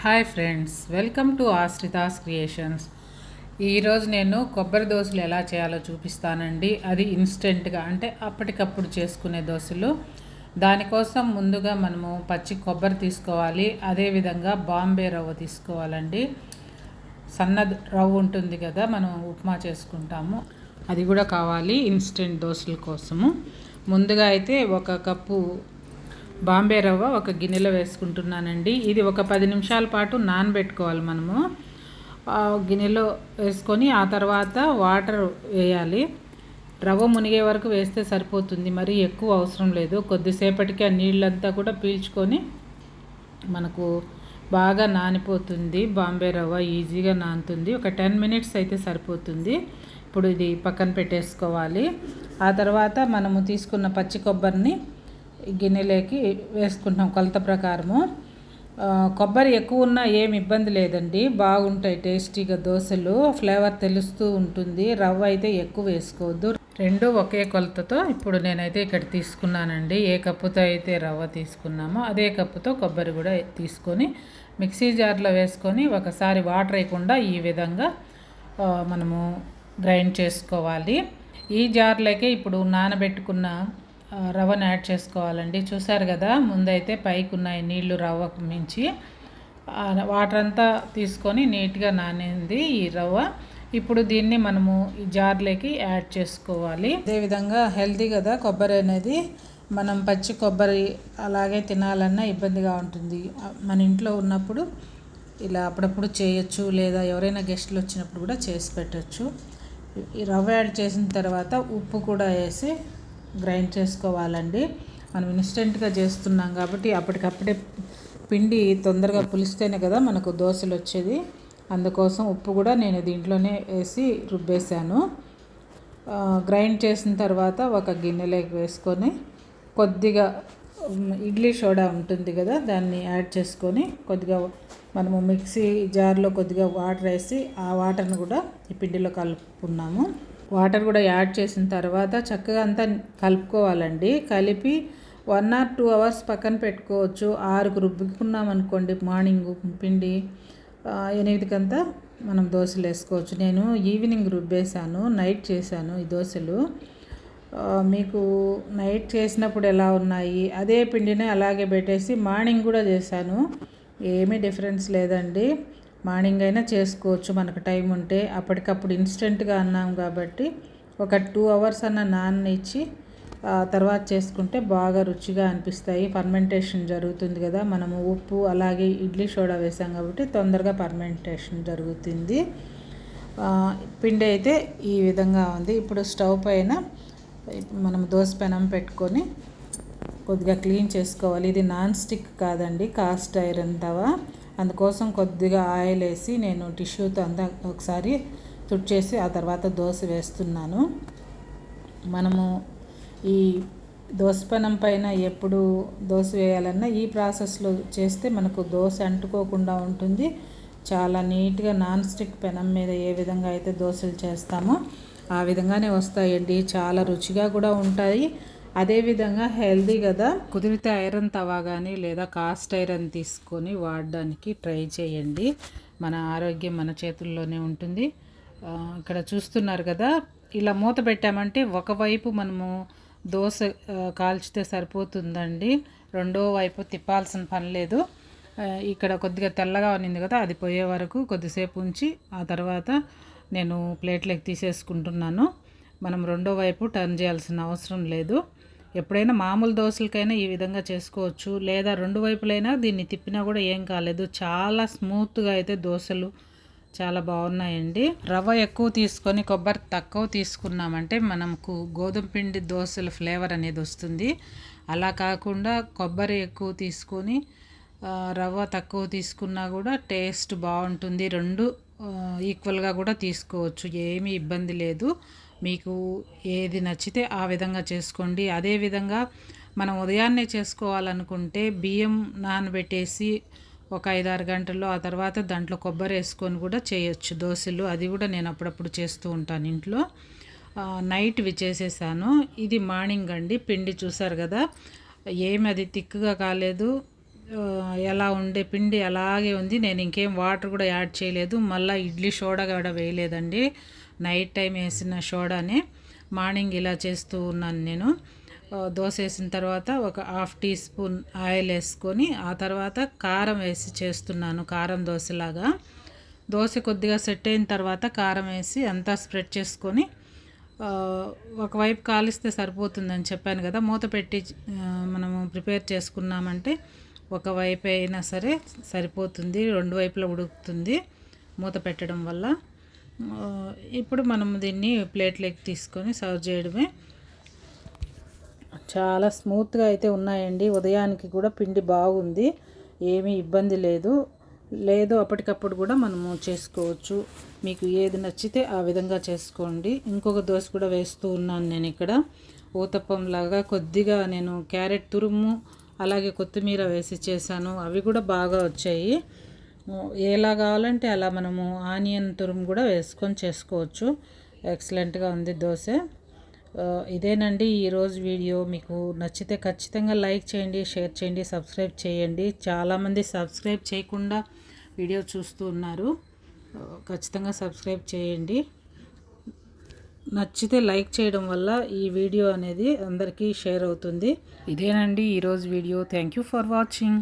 Hi friends welcome to Ashritha's creations. ఈరోజు నేను కొబ్బరి దోశలు ఎలా చేయాలో చూపిస్తానండి. అది ఇన్స్టెంట్గా అంటే అప్పటికప్పుడు చేసుకునే దోశలు. దానికోసం ముందుగా మనము పచ్చి కొబ్బరి తీసుకోవాలి. అదేవిధంగా బాంబే రవ్వ తీసుకోవాలండి. సన్న రవ్వ ఉంటుంది కదా మనం ఉప్మా చేసుకుంటాము. అది కూడా కావాలి ఇన్స్టెంట్ దోశల కోసము. ముందుగా అయితే ఒక కప్పు బాంబే రవ్వ ఒక గిన్నెలో వేసుకుంటున్నానండి. ఇది ఒక పది నిమిషాల పాటు నానబెట్టుకోవాలి మనము. ఆ గిన్నెలో వేసుకొని ఆ తర్వాత వాటర్ వేయాలి. రవ్వ మునిగే వరకు వేస్తే సరిపోతుంది. మరి ఎక్కువ అవసరం లేదు. కొద్దిసేపటికి ఆ నీళ్ళంతా కూడా పీల్చుకొని మనకు బాగా నానిపోతుంది. బాంబే రవ్వ ఈజీగా నానుతుంది. ఒక టెన్ మినిట్స్ అయితే సరిపోతుంది. ఇప్పుడు ఇది పక్కన పెట్టేసుకోవాలి. ఆ తర్వాత మనము తీసుకున్న పచ్చి కొబ్బరిని గిన్నెలోకి వేసుకుంటాం కొలత ప్రకారము. కొబ్బరి ఎక్కువ ఉన్నా ఏమి ఇబ్బంది లేదండి. బాగుంటాయి టేస్టీగా దోశలు. ఫ్లేవర్ తెలుస్తూ ఉంటుంది. రవ్వ అయితే ఎక్కువ వేసుకోవద్దు. రెండు ఒకే కొలతతో ఇప్పుడు నేనైతే ఇక్కడ తీసుకున్నానండి. ఏ కప్పుతో అయితే రవ్వ తీసుకున్నామో అదే కప్పుతో కొబ్బరి కూడా తీసుకొని మిక్సీ జార్లో వేసుకొని ఒకసారి వాటర్ వేయకుండా ఈ విధంగా మనము గ్రైండ్ చేసుకోవాలి. ఈ జార్లోకే ఇప్పుడు నానబెట్టుకున్న రవ్వను యాడ్ చేసుకోవాలండి. చూసారు కదా ముందైతే పైకి ఉన్నాయి నీళ్ళు రవ్వకు మించి. వాటర్ అంతా తీసుకొని నీట్గా నానింది ఈ రవ్వ. ఇప్పుడు దీన్ని మనము ఈ జార్లోకి యాడ్ చేసుకోవాలి. అదేవిధంగా హెల్తీ కదా కొబ్బరి అనేది. మనం పచ్చి కొబ్బరి అలాగే తినాలన్నా ఇబ్బందిగా ఉంటుంది. మన ఇంట్లో ఉన్నప్పుడు ఇలా అప్పుడప్పుడు చేయొచ్చు లేదా ఎవరైనా గెస్టులు వచ్చినప్పుడు కూడా చేసి పెట్టచ్చు. ఈ రవ్వ యాడ్ చేసిన తర్వాత ఉప్పు కూడా వేసి గ్రైండ్ చేసుకోవాలండి. మనం ఇన్స్టెంట్గా చేస్తున్నాం కాబట్టి అప్పటికప్పుడే పిండి తొందరగా పులిస్తేనే కదా మనకు దోశలు వచ్చేది. అందుకోసం ఉప్పు కూడా నేను దీంట్లోనే వేసి రుబ్బేశాను. గ్రైండ్ చేసిన తర్వాత ఒక గిన్నెలోకి వేసుకొని కొద్దిగా ఇడ్లీ సోడా ఉంటుంది కదా దాన్ని యాడ్ చేసుకొని కొద్దిగా మనము మిక్సీ జార్లో కొద్దిగా వాటర్ వేసి ఆ వాటర్ని కూడా ఈ పిండిలో కలుపుకున్నాము. వాటర్ కూడా యాడ్ చేసిన తర్వాత చక్కగా అంతా కలుపుకోవాలండి. కలిపి వన్ ఆర్ టూ అవర్స్ పక్కన పెట్టుకోవచ్చు. ఆరుకు రుబ్బుకున్నాం అనుకోండి మార్నింగ్ పిండి ఎనిమిదికంతా మనం దోశలు వేసుకోవచ్చు. నేను ఈవినింగ్ రుబ్బేశాను నైట్ చేశాను ఈ దోశలు. మీకు నైట్ చేసినప్పుడు ఎలా ఉన్నాయి అదే పిండిని అలాగే పెట్టేసి మార్నింగ్ కూడా చేశాను. ఏమీ డిఫరెన్స్ లేదండి. మార్నింగ్ అయినా చేసుకోవచ్చు. మనకు టైం ఉంటే అప్పటికప్పుడు ఇన్స్టెంట్గా అన్నాం కాబట్టి ఒక టూ అవర్స్ అన్న నాననిచ్చి ఇచ్చి తర్వాత చేసుకుంటే బాగా రుచిగా అనిపిస్తాయి. ఫర్మెంటేషన్ జరుగుతుంది కదా మనము ఉప్పు అలాగే ఇడ్లీ సోడా వేసాం కాబట్టి తొందరగా ఫర్మెంటేషన్ జరుగుతుంది. పిండి అయితే ఈ విధంగా ఉంది. ఇప్పుడు స్టవ్ పైన మనం దోశ పెనం పెట్టుకొని కొద్దిగా క్లీన్ చేసుకోవాలి. ఇది నాన్ స్టిక్ కాదండి కాస్ట్ ఐరన్ తవా అందుకోసం కొద్దిగా ఆయిల్ వేసి నేను టిష్యూతో అంతా ఒకసారి తుడిచేసి ఆ తర్వాత దోశ వేస్తున్నాను. మనము ఈ దోశ పెనం పైన ఎప్పుడు దోశ వేయాలన్నా ఈ ప్రాసెస్లో చేస్తే మనకు దోశ అంటుకోకుండా ఉంటుంది. చాలా నీట్గా నాన్ స్టిక్ పెనం మీద ఏ విధంగా అయితే దోశలు చేస్తామో ఆ విధంగానే వస్తాయండి. చాలా రుచిగా కూడా ఉంటాయి. అదేవిధంగా హెల్దీ కదా. కుదిరితే ఐరన్ తవా కానీ లేదా కాస్ట్ ఐరన్ తీసుకొని వాడడానికి ట్రై చేయండి. మన ఆరోగ్యం మన చేతుల్లోనే ఉంటుంది. ఇక్కడ చూస్తున్నారు కదా ఇలా మూత పెట్టామంటే ఒకవైపు మనము దోశ కాల్చితే సరిపోతుందండి. రెండో వైపు తిప్పాల్సిన పని లేదు. ఇక్కడ కొద్దిగా తెల్లగా ఉన్నింది కదా అది పోయే వరకు కొద్దిసేపు ఉంచి ఆ తర్వాత నేను ప్లేట్లోకి తీసేసుకుంటున్నాను. మనం రెండో వైపు టర్న్ చేయాల్సిన అవసరం లేదు. ఎప్పుడైనా మామూలు దోశలకైనా ఈ విధంగా చేసుకోవచ్చు. లేదా రెండు వైపులైనా దీన్ని తిప్పినా కూడా ఏం కాలేదు. చాలా స్మూత్గా అయితే దోశలు చాలా బాగున్నాయండి. రవ్వ ఎక్కువ తీసుకొని కొబ్బరి తక్కువ తీసుకున్నామంటే మనకు గోధుమ పిండి దోశల ఫ్లేవర్ అనేది వస్తుంది. అలా కాకుండా కొబ్బరి ఎక్కువ తీసుకొని రవ్వ తక్కువ తీసుకున్నా కూడా టేస్ట్ బాగుంటుంది. రెండు ఈక్వల్గా కూడా తీసుకోవచ్చు. ఏమీ ఇబ్బంది లేదు. మీకు ఏది నచ్చితే ఆ విధంగా చేసుకోండి. అదేవిధంగా మనం ఉదయాన్నే చేసుకోవాలనుకుంటే బియ్యం నానబెట్టేసి ఒక ఐదారు గంటల్లో ఆ తర్వాత దాంట్లో కొబ్బరి వేసుకొని కూడా చేయొచ్చు. దోశలు అది కూడా నేను అప్పుడప్పుడు చేస్తూ ఉంటాను ఇంట్లో. నైట్ చేసేసాను. ఇది మార్నింగ్ అండి. పిండి చూసారు కదా? ఏమి అది తిక్కుగా కాలేదు. ఎలా ఉండే పిండి అలాగే ఉంది. నేను ఇంకేం వాటర్ కూడా యాడ్ చేయలేదు. మళ్ళీ ఇడ్లీ సోడా కూడా వేయలేదండి. నైట్ టైం వేసిన సోడానే మార్నింగ్ ఇలా చేస్తూ ఉన్నాను నేను. దోశ వేసిన తర్వాత ఒక హాఫ్ టీ స్పూన్ ఆయిల్ వేసుకొని ఆ తర్వాత కారం వేసి చేస్తున్నాను కారం దోశలాగా. దోశ కొద్దిగా సెట్ అయిన తర్వాత కారం వేసి అంతా స్ప్రెడ్ చేసుకొని ఒకవైపు కాలిస్తే సరిపోతుందని చెప్పాను కదా. మూత పెట్టి మనము ప్రిపేర్ చేసుకున్నామంటే ఒకవైపు అయినా సరే సరిపోతుంది రెండు వైపులా ఉడుకుతుంది మూత పెట్టడం వల్ల. ఇప్పుడు మనం దీన్ని ప్లేట్లోకి తీసుకొని సర్వ్ చేయడమే. చాలా స్మూత్గా అయితే ఉన్నాయండి. ఉదయానికి కూడా పిండి బాగుంది. ఏమీ ఇబ్బంది లేదు. లేదు అప్పటికప్పుడు కూడా మనము చేసుకోవచ్చు. మీకు ఏది నచ్చితే ఆ విధంగా చేసుకోండి. ఇంకొక దోశ కూడా వేస్తూ ఉన్నాను నేను ఇక్కడ. ఊతప్పం లాగా కొద్దిగా నేను క్యారెట్ తురుము అలాగే కొత్తిమీర వేసి చేశాను. అవి కూడా బాగా వచ్చాయి. ఎలా కావాలంటే అలా మనము ఆనియన్ తురుము కూడా వేసుకొని చేసుకోవచ్చు. ఎక్సలెంట్గా ఉంది దోశ. ఇదేనండి ఈరోజు వీడియో. మీకు నచ్చితే ఖచ్చితంగా లైక్ చేయండి షేర్ చేయండి సబ్స్క్రైబ్ చేయండి. చాలామంది సబ్స్క్రైబ్ చేయకుండా వీడియో చూస్తూ ఉన్నారు. ఖచ్చితంగా సబ్స్క్రైబ్ చేయండి. నచ్చితే లైక్ చేయడం వల్ల ఈ వీడియో అనేది అందరికీ షేర్ అవుతుంది. ఇదేనండి ఈరోజు video. Thank you for watching